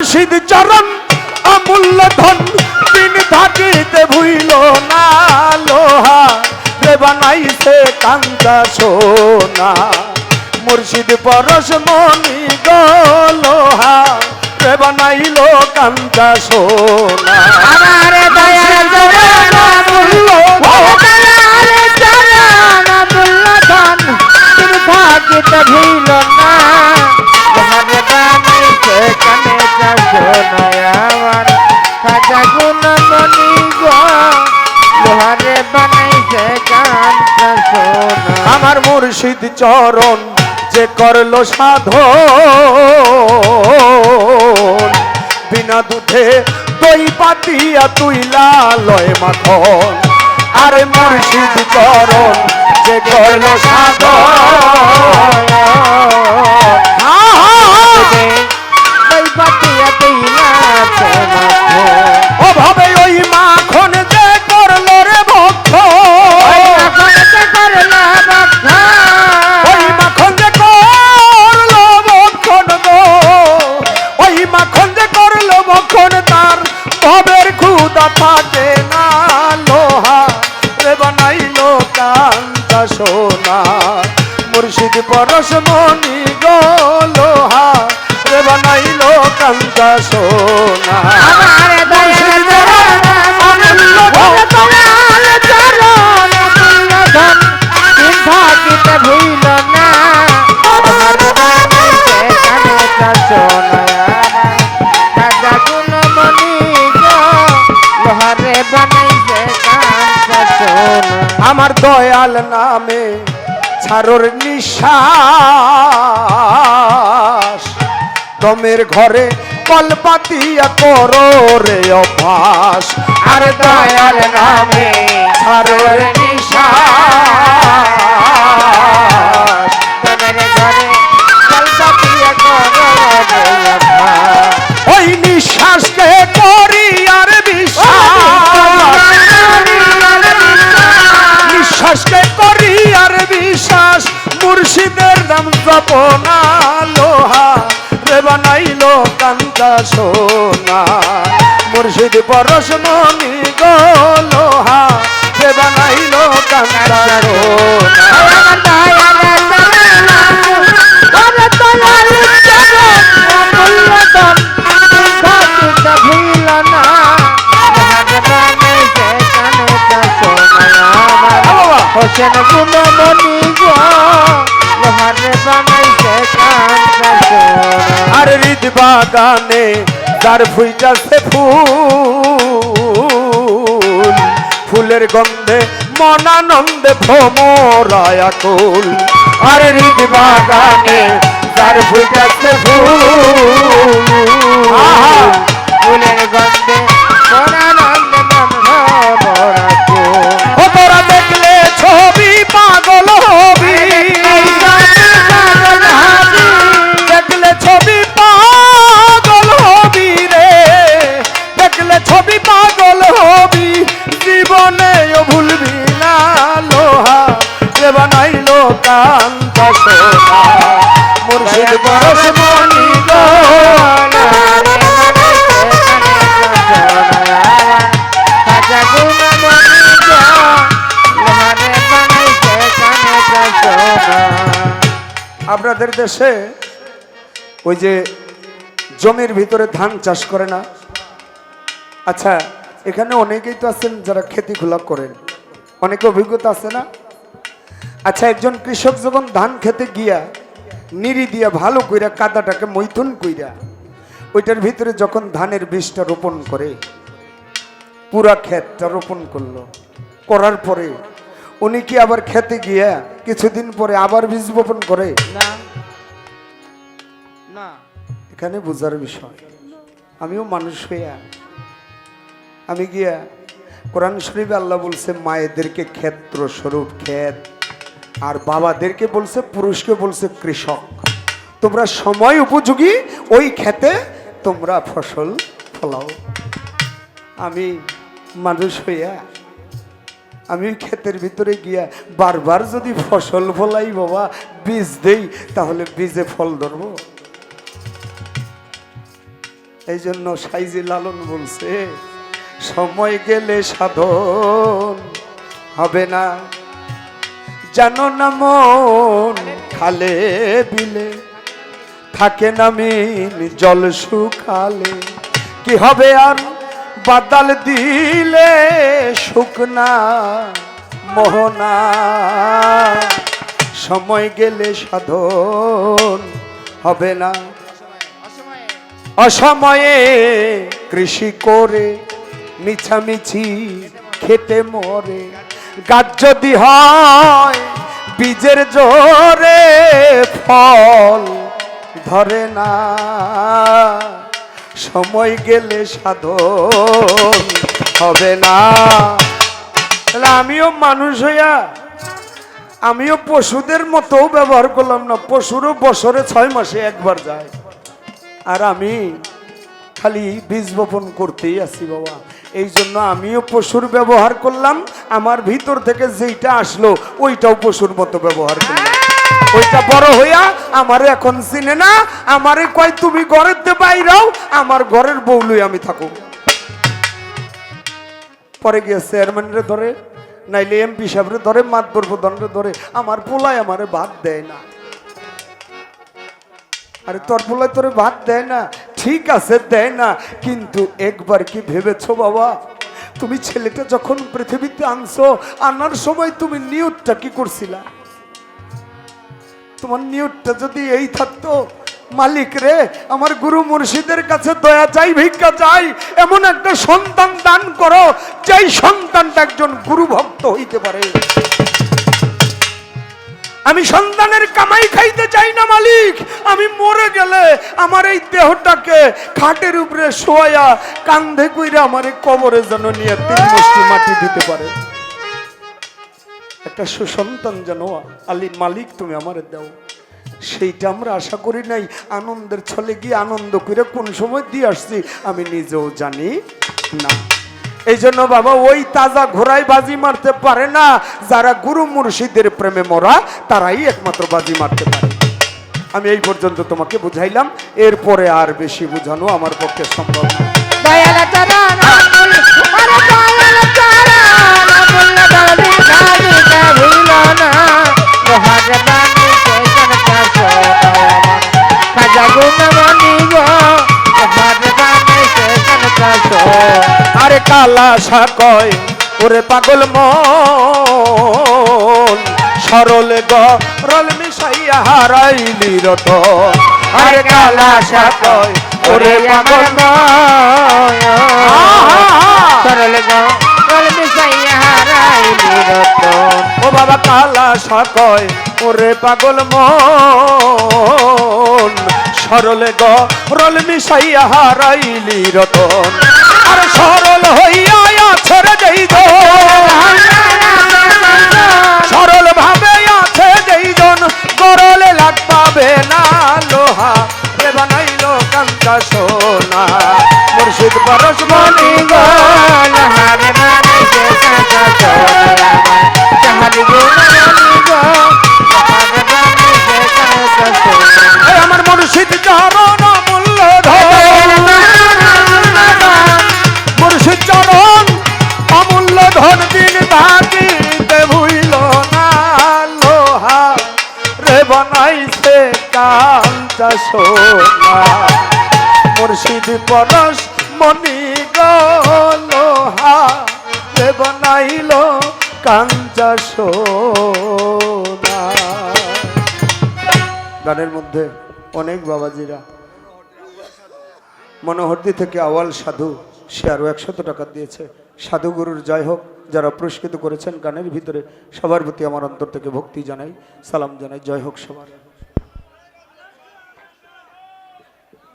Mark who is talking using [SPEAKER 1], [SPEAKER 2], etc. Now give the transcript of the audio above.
[SPEAKER 1] মুর্শিদ চরণ, অমূল্য ধন। দিন থাকিতে ভুইল না লোহা রে বানাইছে কান্দা সোনা। মুর্শিদ পরশ মনি গো লোহা রে বানাইল কান্দা সোনা।
[SPEAKER 2] লোহারে বানাইছে গান
[SPEAKER 1] আমার মুর্শিদ চরণ যে করল সাধ বিনা দুধে দই পাতিয়া তুইলা লয় মাখন। আরে মুর্শিদ চরণ যে করল সাধন। পরশ মনি গো, লোহা রে বানাইলো কান্তা সোনা।
[SPEAKER 2] আমার দয়ার চরণ অমূল্য ধন দয়াল চরণ অমূল্য ধন তিন ভুইল না আমার বানাইছে কানে রাজা গুণ লোহারে বানাইছে কান চাষো
[SPEAKER 1] আমার দয়াল নামে ছাড়োর নিশ্বাস। দমের ঘরে কলপাতিয়া করো রে অভ্যাস। আর দয়াল নামে জপনা লোহা রে বানাইলো কান্দা সোনা। মুর্শিদ পরশ মনি গো লোহা রে বানাইলো কান্দা সোনা।
[SPEAKER 2] আমার
[SPEAKER 1] বাগানে তার ফুইটাছে ফুল। ফুলের গন্ধে মনানন্দে ভ্রমরায় আকুল আর হৃদ বাগানে তার ফুইটাছে ফুল। আপনাদের দেশে ওই যে জমির ভিতরে ধান চাষ করে না? আচ্ছা এখানে অনেকেই তো আছেন যারা খেতি খোলা করেন। অনেক অভিজ্ঞতা আছে না? আচ্ছা একজন কৃষক যখন ধান খেতে গিয়া নিরি দিয়া ভালো কইরা কাদাটাকে মৈথুন কইরা ওইটার ভিতরে যখন ধানের বীজটা রোপণ করে পুরা ক্ষেতটা রোপণ করল করার পরে উনি কি আবার খেতে গিয়া কিছুদিন পরে আবার বীজ বপন করে?
[SPEAKER 2] না। না।
[SPEAKER 1] এখানে বোঝার বিষয় আমিও মানুষ হইয়া আমি গিয়া কোরআন শরীফে আল্লাহ বলছে মায়েদেরকে ক্ষেত্র স্বরূপ ক্ষেত আর বাবাদেরকে বলছে, পুরুষকে বলছে কৃষক। তোমরা সময় উপযোগী ওই ক্ষেতে তোমরা ফসল ফলাও। আমি মানুষ হইয়া, আমি ক্ষেতের ভিতরে গিয়া বারবার যদি ফসল ফলাই বাবা, বীজ দেই, তাহলে বীজে ফল ধরবো। এই জন্য সাইজি লালন বলছে, সময় গেলে সাধন হবে না। জানো না মন খালে বিলে, থাকে না মিন জল শুকালে। কি হবে আর বাদাল দিলে শুকনা মোহনা? সময় গেলে সাধন হবে না। অসময়ে কৃষি করে, মিছামিছি খেতে মরে। গাছ যদি হয় বীজের জোরে ফল ধরে না। সময় গেলে সাধন হবে না। তাহলে আমিও মানুষ হইয়া, আমিও পশুদের মতো ব্যবহার করলাম না, পশুরও বছরে ছয় মাসে একবার যায়। আর আমি খালি বীজ বপন করতেই আছি বাবা। এই জন্য আমিও পশুর ব্যবহার করলাম। আমার ভিতর থেকে যেইটা আসলো ওইটাও পশুর মতো ব্যবহার করলাম। ওইটা বড় হইয়া আমারে এখন চিনে না। আমারে কয় তুমি ঘরের দে বাইরাও আমার ঘরের বউলুই আমি থাকো। পরে গিয়ে চেয়ারম্যানরে ধরে নাইলে এমপি সাহেবরে ধরে মাতবর প্রধানরে ধরে আমার পোলায় আমারে ভাত দেয় না। আরে তোর পোলায় তোরে ভাত দেয় না? ঠিক আছে, দেয় না। কিন্তু একবার কি ভেবেছো বাবা? তুমি ছেলেটা যখন পৃথিবীতে আনছো, আনার সময় তুমি নিয়তটা কি করছিলা? তোমার নিয়তটা যদি এই থাকতো, মালিক রে, আমার গুরু মুর্শিদের কাছে দয়া চাই, ভিক্ষা চাই, এমন একটা সন্তান দান করো, যেই সন্তানটা একজন গুরু ভক্ত হইতে পারে। আমি সন্তানের কামাই খাইতে চাই না, মালিক। আমি মরে গেলে আমার এই দেহটাকে খাটের উপরে শোয়া কান্ধে কইরা আমার এই কবরে যেন নিয়ে তিন মুষ্টি মাটি দিতে পারে। একটা সুসন্তান যেন আলী মালিক তুমি আমার দাও। সেইটা আমরা আশা করি নাই। আনন্দের ছলে গিয়ে আনন্দ করে কোন সময় দিয়ে আসছি, আমি নিজেও জানি না। এই জন্য বাবা, ওই তাজা ঘোড়ায় বাজি মারতে পারে না। যারা গুরু মুর্শিদের প্রেমে মরা, তারাই একমাত্র বাজি মারতে পারে। আমি এই পর্যন্ত তোমাকে বুঝাইলাম, এরপরে আর বেশি বোঝানো আমার পক্ষে সম্ভব না। কালা সাকয় ওরে পাগল মন। সরল গরল মিশাইয়া হারাইলি রত আরে কালা সাকয় ওরে পাগল মন।
[SPEAKER 2] সরল গো সরল মিশাইয়া হারাইলি রতন।
[SPEAKER 1] ও বাবা কালা সাকয় ওরে পাগল মন। সরল গরল মিশাইয়া হারাইলি রতন। আর সরল কাঞ্চা সোনা মুর্শিদ পরশ মনি গো লোহা রে বানাইল কাঞ্চা সোনা। গানের মধ্যে অনেক বাবাজিরা। মনোহরদি থেকে আওয়াল সাধু, সে আরও একশত টাকা দিয়েছে। সাধু গুরুর জয় হোক, যারা পুরস্কৃত করেছেন গানের ভিতরে সবার প্রতি আমার অন্তর থেকে ভক্তি জানাই, সালাম জানাই, জয় হোক সবার।